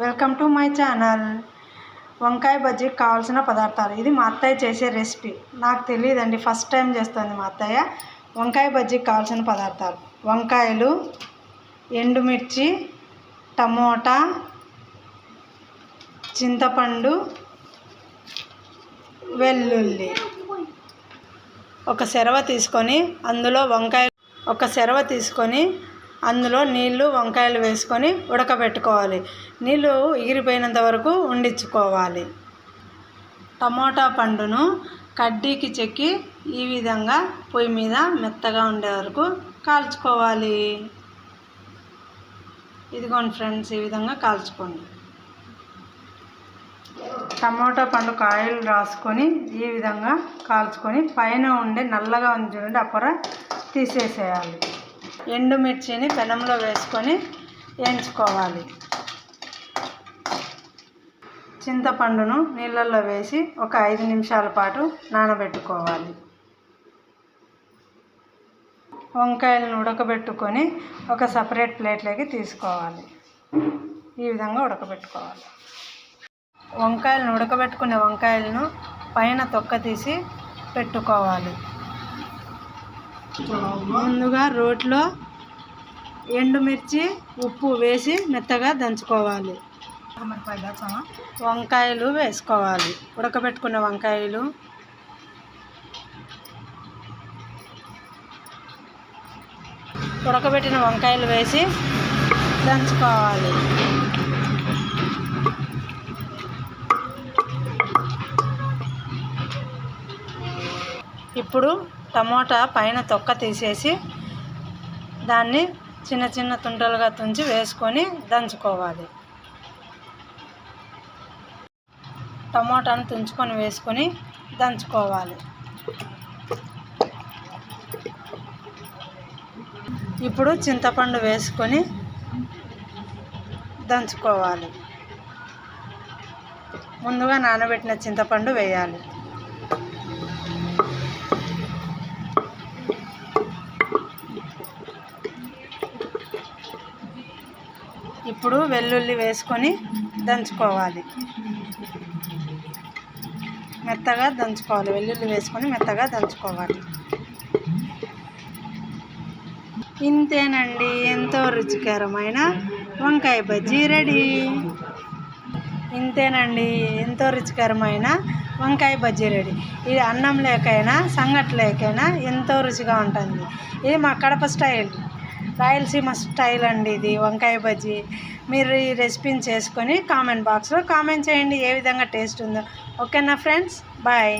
Welcome to my channel. వంకాయ బజ్జీకి కావాల్సిన పదార్థాలు. ఇది మా అత్తయ్య చేసే రెసిపీ. నాకు తెలియదండి ఫస్ట్ టైం చేస్తుంది మా అత్తయ్య. వంకాయ బజ్జీకి కావాల్సిన పదార్థాలు. వంకాయలు ఎండుమిర్చి టమోటా చింతపండు వెల్లుల్లి. ఒక సెరవ తీసుకొని అందులో వంకాయ ఒక సెరవ తీసుకొని అందులో నీళ్ళు వంకాయలు వేసుకొని ఉడకబెట్టుకోవాలి. నీళ్ళు ఎగిరిపోయినంత వరకు ఉండించుకోవాలి టమోటా పండును కడ్డీకి చెక్కి ఈ విధంగా పొయ్యి మీద మెత్తగా ఉండే వరకు కాల్చుకోవాలి. ఇదిగోండి ఫ్రెండ్స్ ఈ విధంగా కాల్చుకోండి. టమోటా పండు కాయలు రాసుకొని ఈ విధంగా కాల్చుకొని పైన ఉండే నల్లగా ఉంది చూడండి అప్పర తీసేసేయాలి. ఎండుమిర్చిని పెనంలో వేసుకొని వేయించుకోవాలి. చింతపండును నీళ్ళల్లో వేసి ఒక ఐదు నిమిషాల పాటు నానబెట్టుకోవాలి. వంకాయలను ఉడకబెట్టుకొని ఒక సపరేట్ ప్లేట్లోకి తీసుకోవాలి. ఈ విధంగా ఉడకబెట్టుకోవాలి. వంకాయలను ఉడకబెట్టుకునే వంకాయలను పైన తొక్క తీసి పెట్టుకోవాలి. ముందుగా రోట్లో ఎండుమిర్చి ఉప్పు వేసి మెత్తగా దంచుకోవాలి. వంకాయలు వేసుకోవాలి. ఉడకబెట్టుకున్న వంకాయలు. ఉడకబెట్టిన వంకాయలు వేసి దంచుకోవాలి. ఇప్పుడు టమోటా పైన తొక్క తీసేసి దాన్ని చిన్న చిన్న తుంటలుగా తుంచి వేసుకొని దంచుకోవాలి. టమోటాను తుంచుకొని వేసుకొని దంచుకోవాలి. ఇప్పుడు చింతపండు వేసుకొని దంచుకోవాలి. ముందుగా నానబెట్టిన చింతపండు వేయాలి. ఇప్పుడు వెల్లుల్లి వేసుకొని దంచుకోవాలి. మెత్తగా దంచుకోవాలి. వెల్లుల్లి వేసుకొని మెత్తగా దంచుకోవాలి. ఇంతేనండి. ఎంతో రుచికరమైన వంకాయ బజ్జీ రెడీ. ఇంతేనండి. ఎంతో రుచికరమైన వంకాయ బజ్జీ రెడీ. ఇది అన్నం లేకైనా సంగటి లేకైనా ఎంతో రుచిగా ఉంటుంది. ఇది మా కడప స్టైల్. రాయలసీమ స్టైల్ అండి ఇది వంకాయ బజ్జీ. మీరు ఈ రెసిపీని చేసుకొని కామెంట్ బాక్స్లో కామెంట్ చేయండి ఏ విధంగా టేస్ట్ ఉందో. ఓకేనా ఫ్రెండ్స్? బాయ్.